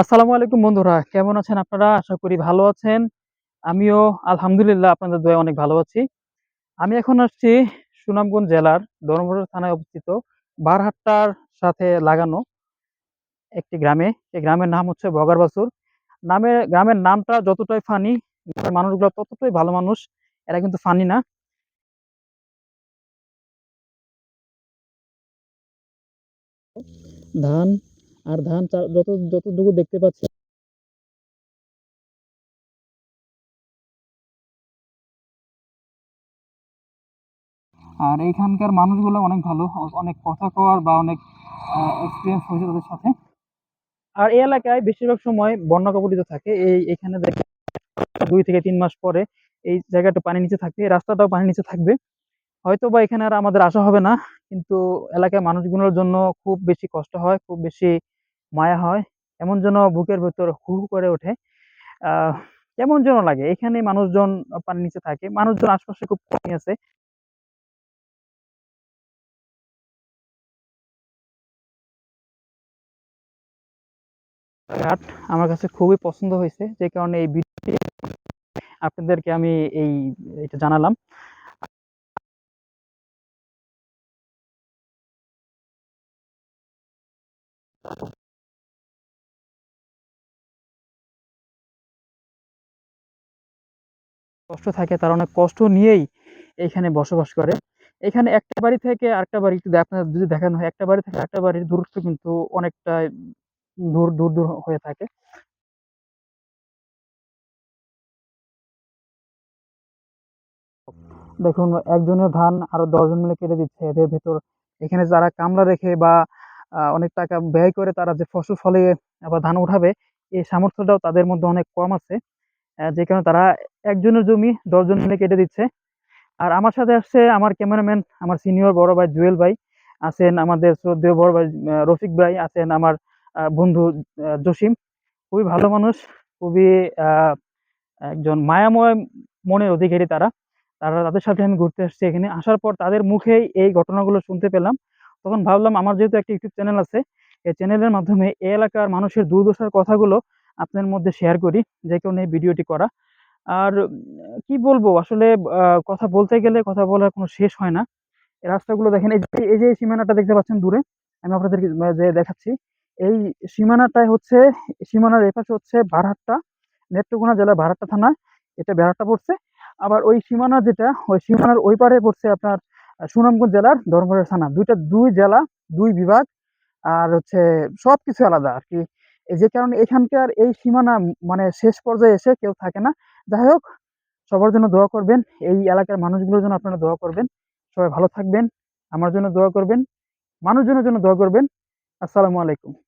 আসসালামু আলাইকুম বন্ধুরা। কেমন আছেন আপনারা? আশা করি ভালো আছেন। আমিও আলহামদুলিল্লাহ আপনাদের দয়ায় অনেক ভালো আছি। আমি এখন আসছি সুনামগঞ্জ জেলার ধর্মপাশা থানায় অবস্থিত বারহাট্টার সাথে লাগানো একটি গ্রামে। এই গ্রামের নাম হচ্ছে বগারবাসুর নামের গ্রামের নামটা যতটাই ফানি, মানুষগুলো ততটাই ভালো মানুষ। এরা কিন্তু ফানি না। ধান আর ধান যত যতটুকু দেখতে পাচ্ছি আর এইখানকার মানুষগুলো অনেক ভালো। অনেক কথা কওয়ার বা অনেক এক্সপেরিয়েন্স হয়েছে তাদের সাথে। আর এই এলাকায় বেশিরভাগ সময় বন্যা কবলিত থাকে। এই এখানে দুই থেকে তিন মাস পরে এই জায়গাটা পানির নিচে থাকবে। রাস্তাটাও পানির নিচে থাকবে। হয়তোবা এখানে আর আমাদের আসা হবে না। কিন্তু এলাকার মানুষগুলোর জন্য খুব বেশি কষ্ট হয়, খুব বেশি মায়া হয়। এমন যেন বুকের ভেতর হু, হু করে ওঠে। কেমন যেন লাগে। এখানে মানুষজন পানির নিচে থাকে। মানুষজন আশপাশে খুব কমই আছে। ঘাট আমার কাছে খুবই পছন্দ হয়েছে যে কারণে এই ভিডিওটি আপনাদেরকে আমি এই এটা জানালাম। কষ্ট থাকে তারা অনেক কষ্ট নিয়েই এইখানে বসবাস করে। এখানে একটা বাড়ি থেকে আরেকটা বাড়ি একটু আপনার যদি দেখানো হয়, একটা বাড়ি থেকে আরেকটা বাড়ির দূরত্ব কিন্তু অনেকটাই দূর, দূর, দূর হয়ে থাকে। দেখুন একজনের ধান আরও দশজন মিলে কেটে দিচ্ছে। এদের ভেতর এখানে যারা কামলা রেখে বা অনেক টাকা ব্যয় করে তারা যে ফসল ফলিয়ে আবার ধান উঠাবে, এই সামর্থ্যটাও তাদের মধ্যে অনেক কম আছে। যে কারণে তারা একজনের জমি ১০ জন মিলে কেটে দিচ্ছে। আর আমার সাথে আসছে আমার ক্যামেরাম্যান, আমার সিনিয়র বড় ভাই জুয়েল ভাই, আছেন আমাদের শ্রদ্ধেয় বড় ভাই রফিক ভাই, আছেন আমার বন্ধু জসিম। খুবই ভালো মানুষ, খুবই একজন মায়াময় মনের অধিকারী তারা। তারা তাদের সাথে আমি ঘুরতে আসছি এখানে। আসার পর তাদের মুখেই এই ঘটনাগুলো শুনতে পেলাম। তখন ভাবলাম আমার যেহেতু একটা ইউটিউব চ্যানেল আছে, এই চ্যানেলের মাধ্যমে এই এলাকার মানুষের দুর্দশার কথাগুলো আপনার মধ্যে শেয়ার করি। যে এই ভিডিওটি করা। আর কি বলব আসলে কথা বলতে গেলে কথা বলার কোনো শেষ হয় না। রাস্তাগুলো দেখেন এই যে এই যে সীমানাটা দেখতে পাচ্ছেন দূরে, আমি আপনাদেরকে যেয়ে দেখাচ্ছি। এই সীমানাটাই হচ্ছে সীমানার এপাশে হচ্ছে বারহাট্টা, নেত্রকোনা জেলার বারহাট্টা থানা। এটা বারহাট্টা পড়ছে। আবার ওই সীমানা যেটা, ওই সীমানার ওই পারে পড়ছে আপনার সুনামগঞ্জ জেলার ধর্মপাশা থানা। দুইটা দুই জেলা, দুই বিভাগ আর হচ্ছে সব কিছু আলাদা আর কি যে কারণে এখানকার এই সীমানা মানে শেষ পর্যায়ে এসে কেউ থাকে না। যাই হোক সবার জন্য দোয়া করবেন। এই এলাকার মানুষগুলোর জন্য আপনারা দোয়া করবেন। সবাই ভালো থাকবেন। আমার জন্য দোয়া করবেন। মানুষজনের জন্য দোয়া করবেন। আসসালামু আলাইকুম।